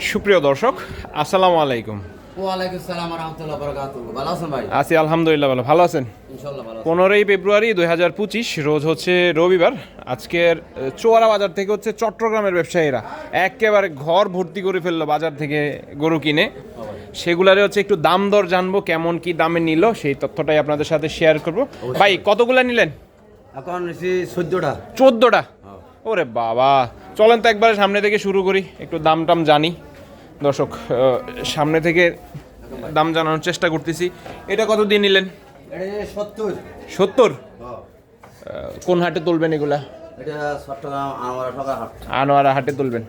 সুপ্রিয় দর্শক আসসালামু আলাইকুম। আছি আলহামদুলিল্লাহ ভালো। ভালো আছেন। পনেরোই ফেব্রুয়ারি দুই হাজার পঁচিশ রোজ হচ্ছে রবিবার। আজকের চোয়ারা বাজার থেকে হচ্ছে চট্টগ্রামের ব্যবসায়ীরা একেবারে ঘর ভর্তি করে ফেলল বাজার থেকে গরু কিনে। সেগুলারে হচ্ছে একটু দাম দর জানব কেমন কি দামে নিল সেই তথ্যটাই আপনাদের সাথে শেয়ার করব। ভাই কতগুলা নিলেন? এখন চোদ্দটা। চোদ্দোটা? ওরে বাবা! চলেন তো একবারে সামনে থেকে শুরু করি একটু দাম টাম জানি। দর্শক সামনে থেকে দাম জানানোর চেষ্টা করতেছি। এটা কত দিয়ে নিলেন? সত্তর। সত্তর? কোন হাটে তুলবেন এগুলা? আনোয়ারা হাটে। তুলবেন।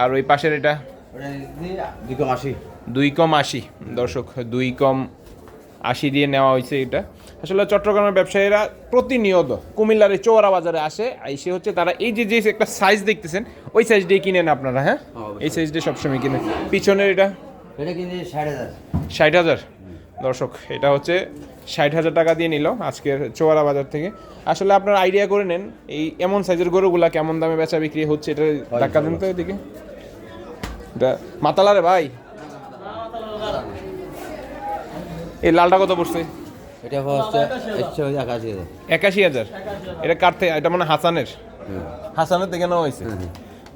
আর ওই পাশের এটা? দুই কম আশি। দুই কম আশি। দর্শক দুই কম আশি দিয়ে নেওয়া হয়েছে এটা। আসলে চট্টগ্রামের ব্যবসায়ীরা প্রতিনিয়ত কুমিল্লার এই চৌরা বাজারে আসে এসে হচ্ছে তারা এই যে যে একটা সাইজ দেখতেছেন ওই সাইজ দিয়ে কিনেন আপনারা হ্যাঁ? এই সাইজ দিয়ে সবসময় কিনেন। পিছনের এটা? এটা কিন্তু ষাট হাজার। ষাট হাজার? দর্শক এটা হচ্ছে ষাট হাজার টাকা দিয়ে নিল আজকের চোয়ারা বাজার থেকে। আসলে আপনার আইডিয়া করে নেন এই এমন সাইজের গরুগুলা কেমন দামে বেচা বিক্রি হচ্ছে এটা ধাক্কা দেন তো এদিকে। এটা মাতালারে ভাই। এই লালটা কত পড়ছে? এটা হচ্ছে একশো হাজার। একাশি হাজার? এটা কার থেকে? এটা মানে হাসানের? হাসানের থেকে নেওয়া হয়েছে।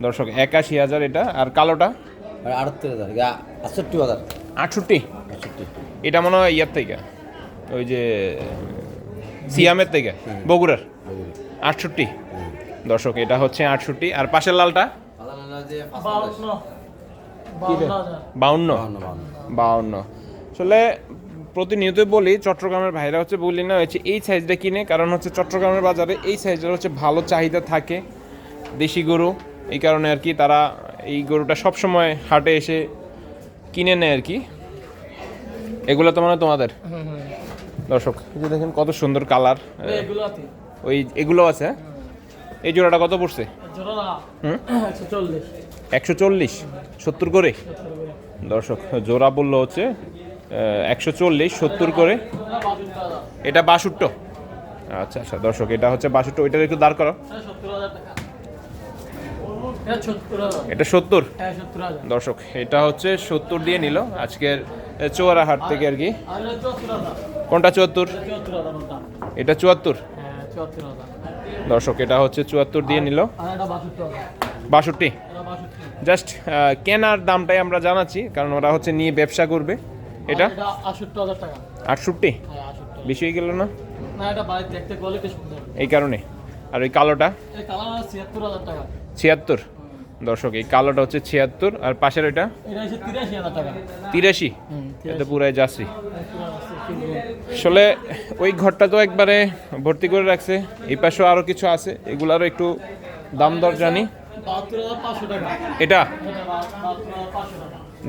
দর্শক একাশি হাজার এটা। আর কালোটা? আর আটাত্তর হাজার। আটষট্টি হাজার। আটষট্টি? এটা মনে হয় ইয়ার থেকে। ওই যে সিয়ামের থেকে বগুড়ার। আটষট্টি। দর্শক এটা হচ্ছে আটষট্টি। আর পাশের লালটা? বাউন্ন। বাউন্ন আসলে প্রতিনিয়ত বলি চট্টগ্রামের ভাইরা হচ্ছে বলি না হচ্ছে এই সাইজটা কিনে কারণ হচ্ছে চট্টগ্রামের বাজারে এই সাইজটার হচ্ছে ভালো চাহিদা থাকে দেশি গরু। এই কারণে আর কি তারা এই গরুটা সবসময় হাটে এসে কিনে নেয় আর কি। এগুলো তো মানে তোমাদের? দর্শক এই যে দেখেন কত সুন্দর কালার ওই এগুলো আছে হ্যাঁ? এই জোড়াটা কত পড়ছে? একশো চল্লিশ। সত্তর করে। দর্শক জোড়া বলল হচ্ছে একশো চল্লিশ, সত্তর করে। এটা বাষট্ট। আচ্ছা আচ্ছা দর্শক, এটা হচ্ছে বাষট্ট। ওইটার একটু দাঁড় করো এটা সত্তর? দর্শক, এটা হচ্ছে সত্তর দিয়ে নিল। আজকের চোয়ারা হাট থেকে আর কি। কোনটা চুয়াত্তর? এটা চুয়াত্তর। দর্শক, এটা হচ্ছে চুয়াত্তর দিয়ে নিল। বাষট্টি। জাস্ট কেনার দামটাই আমরা জানাচ্ছি, কারণ ওরা হচ্ছে নিয়ে ব্যবসা করবে। এটা? আষট্টি হাজার টাকা। আটষট্টি? হ্যাঁ বেশি হয়ে গেল না? না এটা বাইরে দেখতে কোয়ালিটি সুন্দর। এই কারণে? আর ওই কালোটা? ছিয়াত্তর হাজার টাকা। ছিয়াত্তর? দর্শক এই কালোটা হচ্ছে ছিয়াত্তর আর পাশের ওইটা এটা হচ্ছে তিরাশি এটা পুরাই যাচ্ছি আসলে ওই ঘরটা তো একবারে ভর্তি করে রাখছে। এই পাশেও আরও কিছু আছে এগুলারও একটু দাম দর জানি। এটা?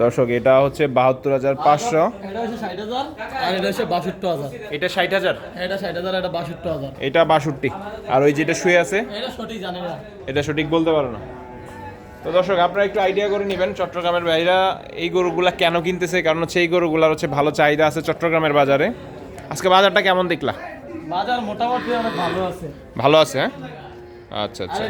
দর্শক এটা হচ্ছে বাহাত্তর হাজার পাঁচশো। এটা ষাট হাজার। এটা বাষট্টি আর ওই যেটা শুয়ে আছে? এটা সঠিক বলতে পারো না। তো দর্শক আপনারা একটু আইডিয়া করে নেবেন চট্টগ্রামের ভাইরা এই গরুগুলা কেন কিনতেছে? কারণ হচ্ছে এই গরুগুলার হচ্ছে ভালো চাহিদা আছে চট্টগ্রামের বাজারে। আজকে বাজারটা কেমন দেখলা? বাজার মোটামুটি অনেক ভালো আছে। ভালো আছে হ্যাঁ? আচ্ছা আচ্ছা।